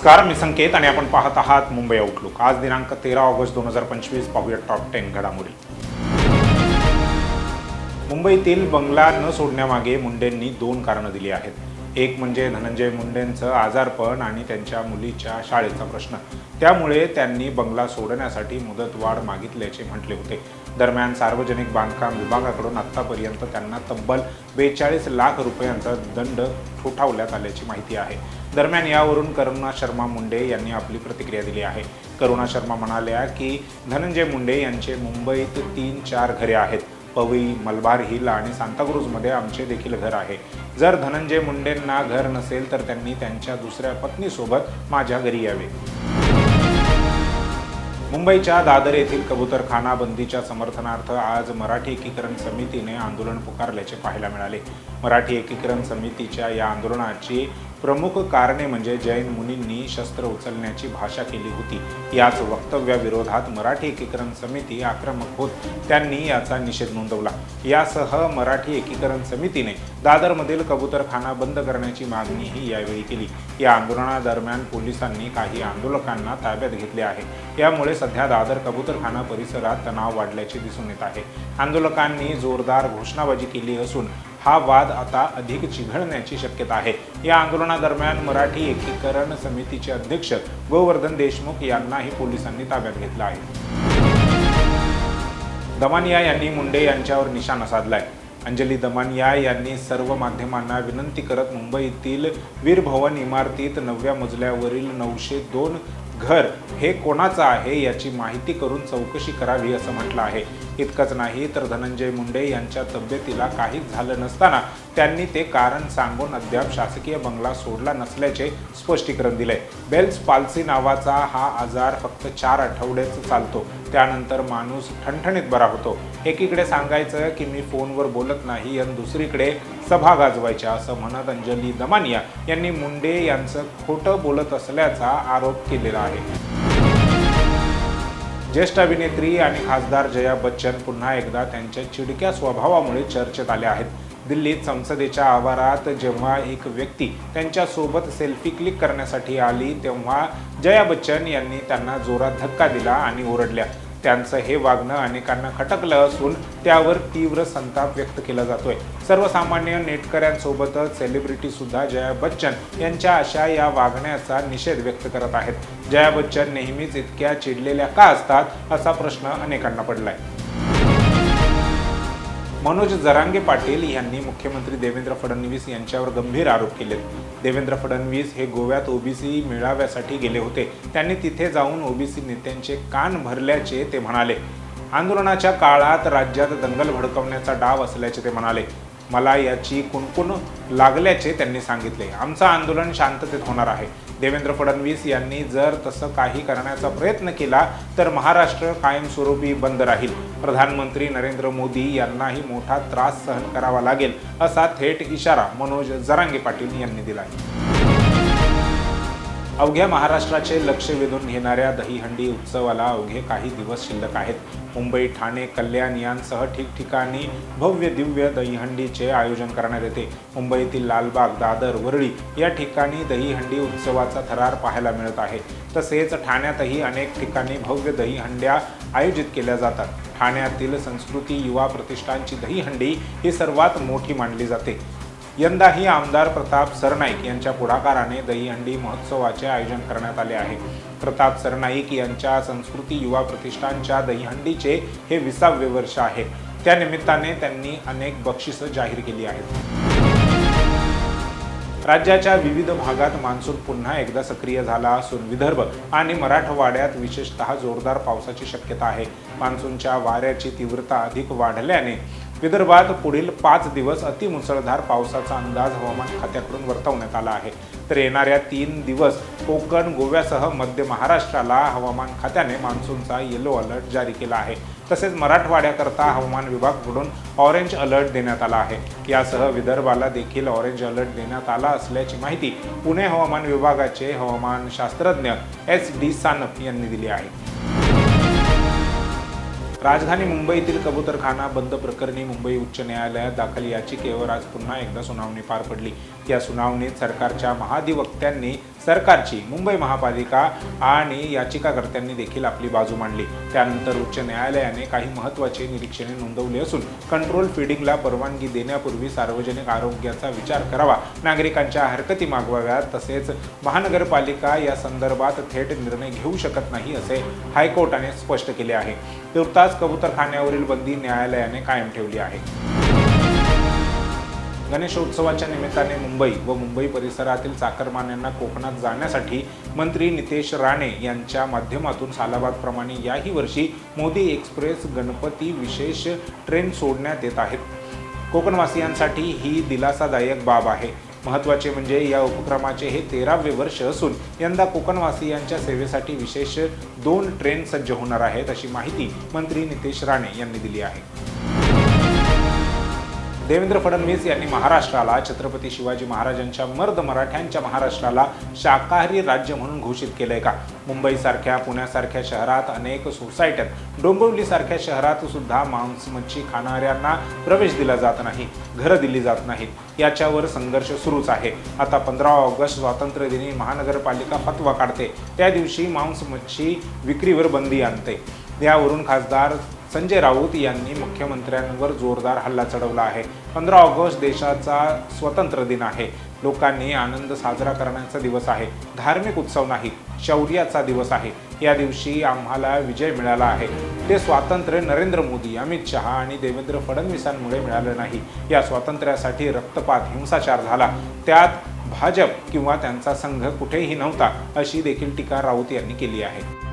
नमस्कार मी संकेत आणि आपण पाहत आहात मुंबई आउटलुक आज दिनांक तेरा ऑगस्ट दोन हजार पंचवीस पाहूया टॉप टेन घडामोडी. मुंबईतील बंगला न सोडण्यामागे मुंडेंनी दोन कारणं दिली आहेत. एक म्हणजे धनंजय मुंडेंचं आजारपण आणि त्यांच्या मुलीच्या शाळेचा प्रश्न. त्यामुळे त्यांनी बंगला सोडण्यासाठी मुदतवाढ मागितल्याचे म्हटले होते. दरम्यान सार्वजनिक बांधकाम विभागाकडून आत्तापर्यंत त्यांना तब्बल बेचाळीस लाख रुपयांचा दंड ठोठावण्यात आल्याची माहिती आहे. दरम्यान यावरून करुणा शर्मा मुंडे यांनी आपली प्रतिक्रिया दिली आहे. करुणा शर्मा म्हणाल्या की धनंजय मुंडे यांचे मुंबईत तीन चार घरे आहेत. पवई मलबार हिल आणि सांताक्रूजमध्ये आमचे देखील घर आहे. जर धनंजय मुंडेंना घर नसेल तर त्यांनी त्यांच्या दुसऱ्या पत्नीसोबत माझ्या घरी यावे. मुंबईच्या दादर येथील कबूतरखाना बंदीच्या समर्थनार्थ आज मराठी एकीकरण समितीने आंदोलन पुकारल्याचे पाहायला मिळाले. मराठी एकीकरण समितीच्या या आंदोलनाची प्रमुख कारणे म्हणजे जैन मुनींनी शस्त्र उचलण्याची भाषा केली होती. याच वक्तव्याविरोधात मराठी एकीकरण समिती आक्रमक होत त्यांनी याचा निषेध नोंदवला. यासह मराठी एकीकरण समितीने दादरमधील कबूतरखाना बंद करण्याची मागणीही यावेळी केली. या आंदोलनादरम्यान पोलिसांनी काही आंदोलकांना ताब्यात घेतले आहे. यामुळे सध्या दादर कबूतरखाना परिसरात तणाव वाढल्याचे दिसून येत आहे. आंदोलकांनी जोरदार घोषणाबाजी केली असून हा वाद आता अधिक चिघळण्याची शक्यता आहे. या आंदोलनादरम्यान मराठी एकीकरण समितीचे अध्यक्ष गोवर्धन देशमुख यांनाही पोलिसांनी ताब्यात घेतलं आहे. दमानिया यांनी मुंडे यांच्यावर निशाणा साधलाय. अंजली दमानिया यांनी सर्व माध्यमांना विनंती करत मुंबईतील वीरभवन इमारतीत नवव्या मजल्यावरील नऊशे दोन घर हे कोणाचं आहे याची माहिती करून चौकशी करावी असं म्हटलं आहे. इतकंच नाही तर धनंजय मुंडे यांच्या तब्येतीला काहीच झालं नसताना त्यांनी ते कारण सांगून अद्याप शासकीय बंगला सोडला नसल्याचे स्पष्टीकरण दिले बेल्स पाल्सी नावाचा हा आजार फक्त चार आठवडेच चालतो. त्यानंतर माणूस ठणठणीत बरा होतो. एकीकडे सांगायचं की मी फोनवर बोलत नाही आणि दुसरीकडे सभा गाजवायच्या असं म्हणत अंजली दमानिया यांनी मुंडे यांचं खोटं बोलत असल्याचा आरोप केलेला आहे. ज्येष्ठ अभिनेत्री आणि खासदार जया बच्चन पुन्हा एकदा त्यांच्या चिडक्या स्वभावामुळे चर्चेत आल्या आहेत. दिल्लीत संसदेच्या आवारात जेव्हा एक व्यक्ती त्यांच्यासोबत सेल्फी क्लिक करण्यासाठी आली तेव्हा जया बच्चन यांनी त्यांना जोरात धक्का दिला आणि ओरडल्या. त्यांचं हे वागणं अनेकांना खटकलं असून त्यावर तीव्र संताप व्यक्त केला जातोय. सर्वसामान्य नेटकऱ्यांसोबतच सेलिब्रिटी सुद्धा जया बच्चन यांच्या अशा या वागण्याचा निषेध व्यक्त करत आहेत. जया बच्चन नेहमीच इतक्या चिडलेल्या का असतात असा प्रश्न अनेकांना पडलाय. मनोज जरांगे पाटील यांनी मुख्यमंत्री देवेंद्र फडणवीस यांच्यावर गंभीर आरोप केले. देवेंद्र फडणवीस हे गोव्यात ओबीसी मेळाव्यासाठी गेले होते. त्यांनी तिथे जाऊन ओबीसी नेत्यांचे कान भरल्याचे ते म्हणाले. आंदोलनाच्या काळात राज्यात दंगल भडकवण्याचा डाव असल्याचे ते म्हणाले. मला याची कुणकुण लागल्याचे त्यांनी सांगितले. आमचं आंदोलन शांततेत होणार आहे. देवेंद्र फडणवीस यांनी जर तसं काही करण्याचा प्रयत्न केला तर महाराष्ट्र कायमस्वरूपी बंद राहील. प्रधानमंत्री नरेंद्र मोदी यांनाही मोठा त्रास सहन करावा लागेल असा थेट इशारा मनोज जरांगे पाटील यांनी दिला अवघ्या महाराष्ट्राचे लक्ष वेधून घेणाऱ्या दहीहंडी उत्सवाला अवघे काही दिवस शिल्लक आहेत. मुंबई ठाणे कल्याण यांसह ठिकठिकाणी भव्य दिव्य दहीहंडीचे आयोजन करण्यात येते. मुंबईतील लालबाग दादर वरळी या ठिकाणी दहीहंडी उत्सवाचा थरार पाहायला मिळत आहे. तसेच ठाण्यातही अनेक ठिकाणी भव्य दहीहंड्या आयोजित केल्या जातात. ठाण्यातील संस्कृती युवा प्रतिष्ठानची दहीहंडी ही सर्वात मोठी मानली जाते. यंदाही आमदार प्रताप सरनाईक यांच्या पुढाकाराने दहीहंडी महोत्सवाचे आयोजन करण्यात आले आहे. प्रताप सरनाईक यांच्या संस्कृती युवा प्रतिष्ठानच्या दहीहंडीचे हे विसावे वर्ष आहे. त्यानिमित्ताने त्यांनी अनेक बक्षिसं जाहीर केली आहेत. राज्याच्या विविध भागात मान्सून पुन्हा एकदा सक्रिय झाला असून विदर्भ आणि मराठवाड्यात विशेषतः जोरदार पावसाची शक्यता आहे. मान्सूनच्या वाऱ्याची तीव्रता अधिक वाढल्याने विदर्भात पुढील पाच दिवस अतिमुसळधार पावसाचा अंदाज हवामान खात्याकडून वर्तवण्यात आला आहे. तर येणाऱ्या तीन दिवस कोकण गोव्यासह मध्य महाराष्ट्राला हवामान खात्याने मान्सूनचा येलो अलर्ट जारी केला आहे. तसेच मराठवाड्याकरता हवामान विभागकडून ऑरेंज अलर्ट देण्यात आला आहे. यासह विदर्भाला देखील ऑरेंज अलर्ट देण्यात आला असल्याची माहिती पुणे हवामान विभागाचे हवामान शास्त्रज्ञ एस डी सानप यांनी दिली आहे. राजधानी मुंबईतील कबूतरखाना बंद प्रकरणी मुंबई उच्च न्यायालयात दाखल याचिकेवर आज पुन्हा एकदा सुनावणी पार पडली. या सुनावणीत सरकारच्या महाधिवक्त्यांनी सरकारची मुंबई महापालिका आणि याचिकाकर्त्यांनी देखील आपली बाजू मांडली. त्यानंतर उच्च न्यायालयाने काही महत्त्वाचे निरीक्षणे नोंदवली असून कंट्रोल फिडिंगला परवानगी देण्यापूर्वी सार्वजनिक आरोग्याचा विचार करावा नागरिकांच्या हरकती मागवाव्यात तसेच महानगरपालिका या संदर्भात थेट निर्णय घेऊ शकत नाही असे हायकोर्टाने स्पष्ट केले आहे. तुर्तास कबूतरखान्यावरील बंदी न्यायालयाने कायम ठेवली आहे. गणेशोत्सवाच्या निमित्ताने मुंबई व मुंबई परिसरातील चाकरमान्यांना कोकणात जाण्यासाठी मंत्री नितेश राणे यांच्या माध्यमातून सालाबादप्रमाणे याही वर्षी मोदी एक्सप्रेस गणपती विशेष ट्रेन सोडण्यात येत आहेत. कोकणवासियांसाठी ही दिलासादायक बाब आहे. महत्त्वाचे म्हणजे या उपक्रमाचे हे तेरावे वर्ष असून यंदा कोकणवासियांच्या सेवेसाठी विशेष दोन ट्रेन सज्ज होणार आहेत अशी माहिती मंत्री नितेश राणे यांनी दिली आहे. देवेंद्र फडणवीस यांनी महाराष्ट्राला छत्रपती शिवाजी महाराजांच्या मर्द मराठ्यांच्या महाराष्ट्राला शाकाहारी राज्य म्हणून घोषित केलं आहे का? मुंबईसारख्या पुण्यासारख्या शहरात अनेक सोसायट्यात डोंबिवलीसारख्या शहरात सुद्धा मांस मच्छी खाणाऱ्यांना प्रवेश दिला जात नाही घरं दिली जात नाहीत. याच्यावर संघर्ष सुरूच आहे. आता पंधरा ऑगस्ट स्वातंत्र्य दिनी महानगरपालिका फतवा काढते. त्या दिवशी मांस मच्छी विक्रीवर बंदी आणते. यावरून खासदार संजय राऊत यांनी मुख्यमंत्र्यांवर जोरदार हल्ला चढवला आहे. पंधरा ऑगस्ट देशाचा स्वतंत्र दिन आहे. लोकांनी आनंद साजरा करण्याचा दिवस आहे. धार्मिक उत्सव नाही शौर्याचा दिवस आहे. या दिवशी आम्हाला विजय मिळाला आहे. ते स्वातंत्र्य नरेंद्र मोदी अमित शहा आणि देवेंद्र फडणवीसांमुळे मिळालं नाही. या स्वातंत्र्यासाठी रक्तपात हिंसाचार झाला. त्यात भाजप किंवा त्यांचा संघ कुठेही नव्हता अशी देखील टीका राऊत यांनी केली आहे.